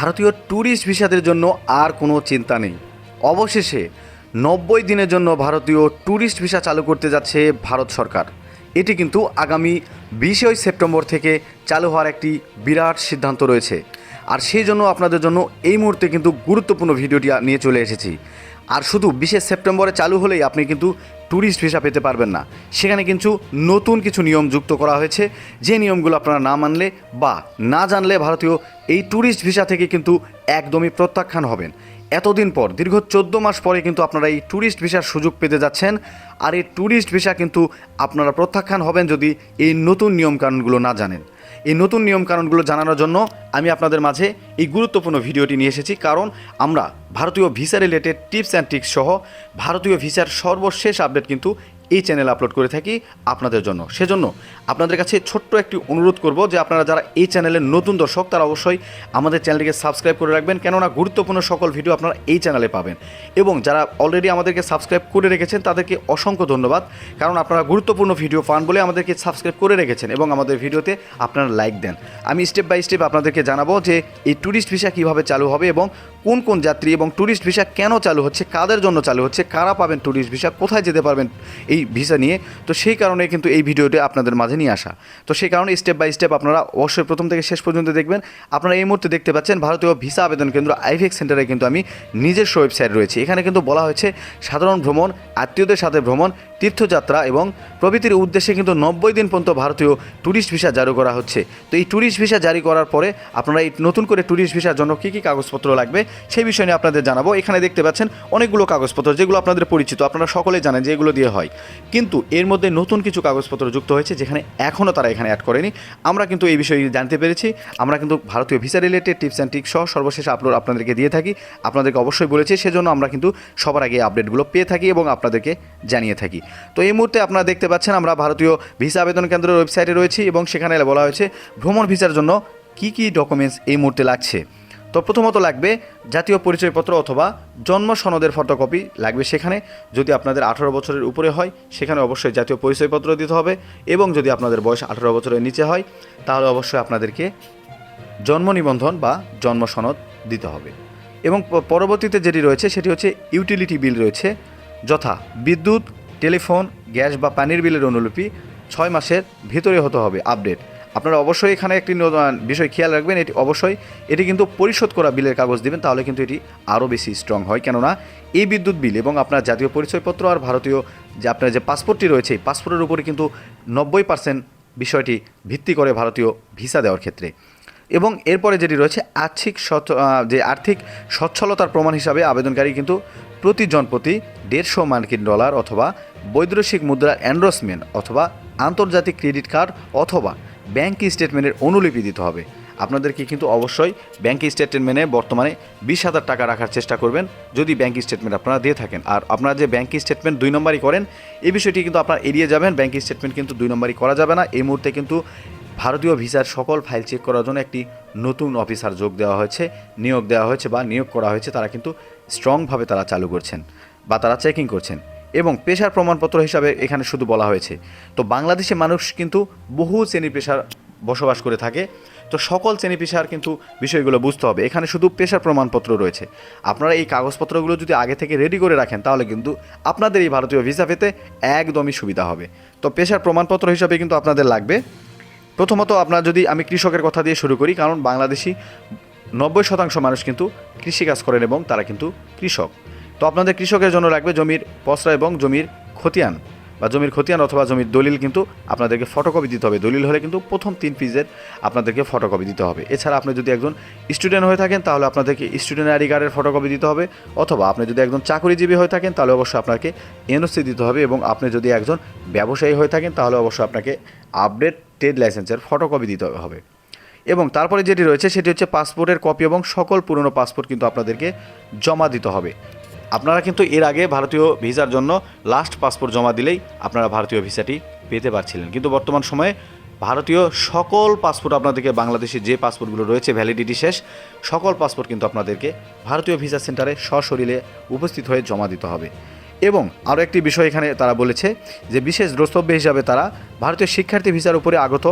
ভারতীয় ট্যুরিস্ট ভিসাদের জন্য আর কোনো চিন্তা নেই। অবশেষে নব্বই দিনের জন্য ভারতীয় ট্যুরিস্ট ভিসা চালু করতে যাচ্ছে ভারত সরকার। এটি কিন্তু আগামী বিশই সেপ্টেম্বর থেকে চালু হওয়ার একটি বিরাট সিদ্ধান্ত রয়েছে। আর সেই জন্য আপনাদের জন্য এই মুহূর্তে কিন্তু গুরুত্বপূর্ণ ভিডিওটি নিয়ে চলে এসেছি। আর শুধু বিশে সেপ্টেম্বরে চালু হলেই আপনি কিন্তু ট্যুরিস্ট ভিসা পেতে পারবেন না। সেখানে কিন্তু নতুন কিছু নিয়ম যুক্ত করা হয়েছে। যে নিয়মগুলো আপনারা না মানলে বা না জানলে ভারতীয় এই ট্যুরিস্ট ভিসা থেকে কিন্তু একদমই প্রত্যাখ্যান হবেন। এতদিন পর, দীর্ঘ চোদ্দ মাস পরে কিন্তু আপনারা এই ট্যুরিস্ট ভিসার সুযোগ পেতে যাচ্ছেন। আর এই ট্যুরিস্ট ভিসা কিন্তু আপনারা প্রত্যাখ্যান হবেন যদি এই নতুন নিয়মকানুনগুলো না জানেন। এই নতুন নিয়মকানুনগুলো জানানোর জন্য আমি আপনাদের মাঝে এই গুরুত্বপূর্ণ ভিডিওটি নিয়ে এসেছি। কারণ আমরা ভারতীয় visa related tips and tricks সহ ভারতীয় ভিসার সর্বশেষ আপডেট কিন্তু এই চ্যানেলে আপলোড করে থাকি আপনাদের জন্য। সেজন্য আপনাদের কাছে ছোট্ট একটি অনুরোধ করব যে আপনারা যারা এই চ্যানেলের নতুন দর্শক, তারা অবশ্যই আমাদের চ্যানেলটিকে সাবস্ক্রাইব করে রাখবেন, কেননা গুরুত্বপূর্ণ সকল ভিডিও আপনারা এই চ্যানেলে পাবেন। এবং যারা অলরেডি আমাদেরকে সাবস্ক্রাইব করে রেখেছেন, তাদেরকে অসংখ্য ধন্যবাদ, কারণ আপনারা গুরুত্বপূর্ণ ভিডিও পান বলে আমাদেরকে সাবস্ক্রাইব করে রেখেছেন এবং আমাদের ভিডিওতে আপনারা লাইক দেন। আমি স্টেপ বাই স্টেপ আপনাদেরকে জানাব যে এই ট্যুরিস্ট ভিসা কীভাবে চালু হবে এবং কোন কোন যাত্রী এবং ট্যুরিস্ট ভিসা কেন চালু হচ্ছে, কাদের জন্য চালু হচ্ছে, কারা পাবেন ট্যুরিস্ট ভিসা কোথায় যেতে পারবেন, এই ভিসা নিয়ে, তো সেই কারণে কিন্তু এই ভিডিওটি আপনাদের মাঝে নিয়ে আসা। তো সেই কারণে স্টেপ বাই স্টেপ আপনারা অবশ্যই প্রথম থেকে শেষ পর্যন্ত দেখবেন। আপনারা এই মুহূর্তে দেখতে পাচ্ছেন ভারতীয় ভিসা আবেদন কেন্দ্র আইভিএক্স সেন্টারে কিন্তু আমি নিজস্ব ওয়েবসাইট রয়েছে। এখানে কিন্তু বলা হয়েছে, সাধারণ ভ্রমণ, আত্মীয়দের সাথে ভ্রমণ, তীর্থযাত্রা এবং প্রভৃতির উদ্দেশ্যে কিন্তু নব্বই দিন পর্যন্ত ভারতীয় ট্যুরিস্ট ভিসা জারি করা হচ্ছে। তো এই ট্যুরিস্ট ভিসা জারি করার পরে আপনারা এই নতুন করে ট্যুরিস্ট ভিসার জন্য কী কী কাগজপত্র লাগবে সেই বিষয় নিয়ে আপনাদের জানাব। এখানে দেখতে পাচ্ছেন অনেকগুলো কাগজপত্র যেগুলো আপনাদের পরিচিত, আপনারা সকলেই জানেন যে এগুলো দিয়ে হয়। কিন্তু এর মধ্যে নতুন কিছু কাগজপত্র যুক্ত হয়েছে যেখানে এখনও তারা এখানে অ্যাড করেনি। আমরা কিন্তু এই বিষয়ে জানতে পেরেছি। আমরা কিন্তু ভারতীয় visa related tips and tricks সহ সর্বশেষ আপলোড আপনাদেরকে দিয়ে থাকি। আপনাদেরকে অবশ্যই বলেছি, সেজন্য আমরা কিন্তু সবার আগে আপডেটগুলো পেয়ে থাকি এবং আপনাদেরকে জানিয়ে থাকি। তো এই মুহূর্তে আপনারা দেখতে পাচ্ছেন, আমরা ভারতীয় ভিসা আবেদন কেন্দ্রের ওয়েবসাইটে রয়েছি এবং সেখানে বলা হয়েছে, ভ্রমণ ভিসার জন্য কি কি ডকুমেন্টস এই মুহূর্তে লাগছে। তো প্রথমত লাগবে জাতীয় পরিচয়পত্র অথবা জন্ম সনদের ফটোকপি লাগবে সেখানে। যদি আপনাদের আঠারো বছরের উপরে হয়, সেখানে অবশ্যই জাতীয় পরিচয়পত্র দিতে হবে এবং যদি আপনাদের বয়স আঠারো বছরের নিচে হয়, তাহলে অবশ্যই আপনাদেরকে জন্ম নিবন্ধন বা জন্ম সনদ দিতে হবে। এবং পরবর্তীতে যেটি রয়েছে, সেটি হচ্ছে ইউটিলিটি বিল রয়েছে, যথা বিদ্যুৎ, টেলিফোন, গ্যাস বা পানির বিলের অনুলিপি ছয় মাসের ভিতরে হতে হবে আপডেট আপনারা অবশ্যই এখানে একটি বিষয় খেয়াল রাখবেন, এটি অবশ্যই, এটি কিন্তু পরিশোধ করা বিলের কাগজ দিবেন, তাহলে কিন্তু এটি আরও বেশি স্ট্রং হয়। কেননা, এই বিদ্যুৎ বিল এবং আপনার জাতীয় পরিচয়পত্র আর ভারতীয় যে আপনার যে পাসপোর্টটি রয়েছে পাসপোর্টের উপরে কিন্তু নব্বই পার্সেন্ট বিষয়টি ভিত্তি করে ভারতীয় ভিসা দেওয়ার ক্ষেত্রে। এবং এরপরে যেটি রয়েছে, আর্থিক যে আর্থিক সচ্ছলতার প্রমাণ হিসাবে আবেদনকারী কিন্তু প্রতি জনপ্রতি দেড়শো মার্কিন ডলার অথবা বৈদেশিক মুদ্রার অ্যান্ড্রসমেন্ট অথবা আন্তর্জাতিক ক্রেডিট কার্ড অথবা ব্যাংক স্টেটমেন্টের অনুলিপি দিতে হবে। আপনাদেরকে কিন্তু অবশ্যই ব্যাংক স্টেটমেন্টে বর্তমানে বিশ হাজার টাকা রাখার চেষ্টা করবেন, যদি ব্যাংক স্টেটমেন্ট আপনারা দিয়ে থাকেন। আর আপনারা যে ব্যাংক স্টেটমেন্ট দুই নম্বরই করেন, এই বিষয়টি কিন্তু আপনারা এড়িয়ে যাবেন। ব্যাংক স্টেটমেন্ট কিন্তু দুই নম্বরই করা যাবে না। এই মুহূর্তে কিন্তু ভারতীয় ভিসার সকল ফাইল চেক করার জন্য একটি নতুন অফিসার যোগ দেওয়া হয়েছে, নিয়োগ দেওয়া হয়েছে বা নিয়োগ করা হয়েছে। তারা কিন্তু স্ট্রংভাবে তারা চালু করছেন বা তারা চেকিং করছেন। এবং পেশার প্রমাণপত্র হিসাবে এখানে শুধু বলা হয়েছে। তো বাংলাদেশে মানুষ কিন্তু বহু শ্রেণি পেশার বসবাস করে থাকে। তো সকল শ্রেণি পেশার কিন্তু বিষয়গুলো বুঝতে হবে। এখানে শুধু পেশার প্রমাণপত্র রয়েছে। আপনারা এই কাগজপত্রগুলো যদি আগে থেকে রেডি করে রাখেন, তাহলে কিন্তু আপনাদের এই ভারতীয় ভিসা পেতে একদমই সুবিধা হবে। তো পেশার প্রমাণপত্র হিসাবে কিন্তু আপনাদের লাগবে। প্রথমত আপনার যদি আমি কৃষকের কথা দিয়ে শুরু করি, কারণ বাংলাদেশি নব্বই শতাংশ মানুষ কিন্তু কৃষিকাজ করেন এবং তারা কিন্তু কৃষক। তো আপনাদের কৃষকের জন্য লাগবে জমির পসরা এবং জমির খতিয়ান বা জমির খতিয়ান অথবা জমির দলিল কিন্তু আপনাদেরকে ফটোকপি দিতে হবে। দলিল হলে কিন্তু প্রথম তিন পিজের আপনাদেরকে ফটোকপি দিতে হবে। এছাড়া আপনি যদি একজন স্টুডেন্ট হয়ে থাকেন, তাহলে আপনাদেরকে স্টুডেন্ট আইডি কার্ডের ফটোকপি দিতে হবে অথবা আপনি যদি একজন চাকরিজীবী হয়ে থাকেন, তাহলে অবশ্যই আপনাকে এনওসি দিতে হবে এবং আপনি যদি একজন ব্যবসায়ী হয়ে থাকেন, তাহলে অবশ্যই আপনাকে আপডেট ট্রেড লাইসেন্সের ফটোকপি দিতে হবে। এবং তারপরে যেটি রয়েছে, সেটি হচ্ছে পাসপোর্টের কপি এবং সকল পুরনো পাসপোর্ট কিন্তু আপনাদেরকে জমা দিতে হবে। আপনারা কিন্তু এর আগে ভারতীয় ভিসার জন্য লাস্ট পাসপোর্ট জমা দিলেই আপনারা ভারতীয় ভিসাটি পেতে পারছিলেন। কিন্তু বর্তমান সময়ে ভারতীয় সকল পাসপোর্ট আপনাদেরকে বাংলাদেশে যে পাসপোর্টগুলো রয়েছে ভ্যালিডিটি শেষ, সকল পাসপোর্ট কিন্তু আপনাদেরকে ভারতীয় ভিসা সেন্টারে সশরীরে উপস্থিত হয়ে জমা দিতে হবে। এবং আরও একটি বিষয় এখানে তারা বলেছে যে বিশেষ দ্রষ্টব্য হিসাবে তারা ভারতীয় শিক্ষার্থী ভিসার উপরে আগত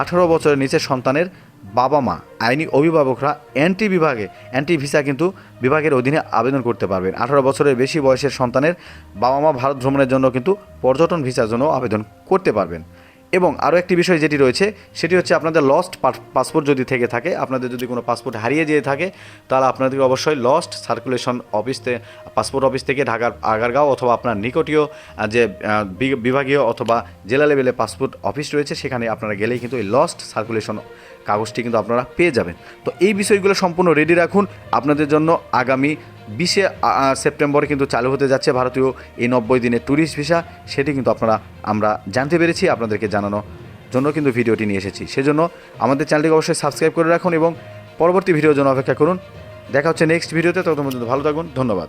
আঠারো বছরের নিচের সন্তানের বাবা মা, আইনি অভিভাবকরা অ্যান্টি বিভাগে অ্যান্টি ভিসা কিন্তু বিভাগের অধীনে আবেদন করতে পারবেন। আঠারো বছরের বেশি বয়সের সন্তানের বাবা মা ভারত ভ্রমণের জন্য কিন্তু পর্যটন ভিসার জন্য আবেদন করতে পারবেন। এবং আরও একটি বিষয় যেটি রয়েছে, সেটি হচ্ছে আপনাদের লস্ট পাসপোর্ট যদি থেকে থাকে, আপনাদের যদি কোনো পাসপোর্ট হারিয়ে যেয়ে থাকে, তাহলে আপনাদেরকে অবশ্যই লস্ট সার্কুলেশন অফিস থেকে পাসপোর্ট অফিস থেকে ঢাকার আগারগাঁও অথবা আপনার নিকটীয় যে বিভাগীয় অথবা জেলা লেভেলে পাসপোর্ট অফিস রয়েছে, সেখানে আপনারা গেলেই কিন্তু এই লস্ট সার্কুলেশন কাগজটি কিন্তু আপনারা পেয়ে যাবেন। তো এই বিষয়গুলো সম্পূর্ণ রেডি রাখুন। আপনাদের জন্য আগামী বিশে সেপ্টেম্বরে কিন্তু চালু হতে যাচ্ছে ভারতীয় এই নব্বই দিনের ট্যুরিস্ট ভিসা সেটি কিন্তু আপনারা, আমরা জানতে পেরেছি, আপনাদেরকে জানানো জন্য কিন্তু ভিডিওটি নিয়ে এসেছি। সেজন্য আমাদের চ্যানেলটিকে অবশ্যই সাবস্ক্রাইব করে রাখুন এবং পরবর্তী ভিডিওর জন্য অপেক্ষা করুন। দেখা হচ্ছে নেক্সট ভিডিওতে, ততক্ষণ পর্যন্ত ভালো থাকুন, ধন্যবাদ।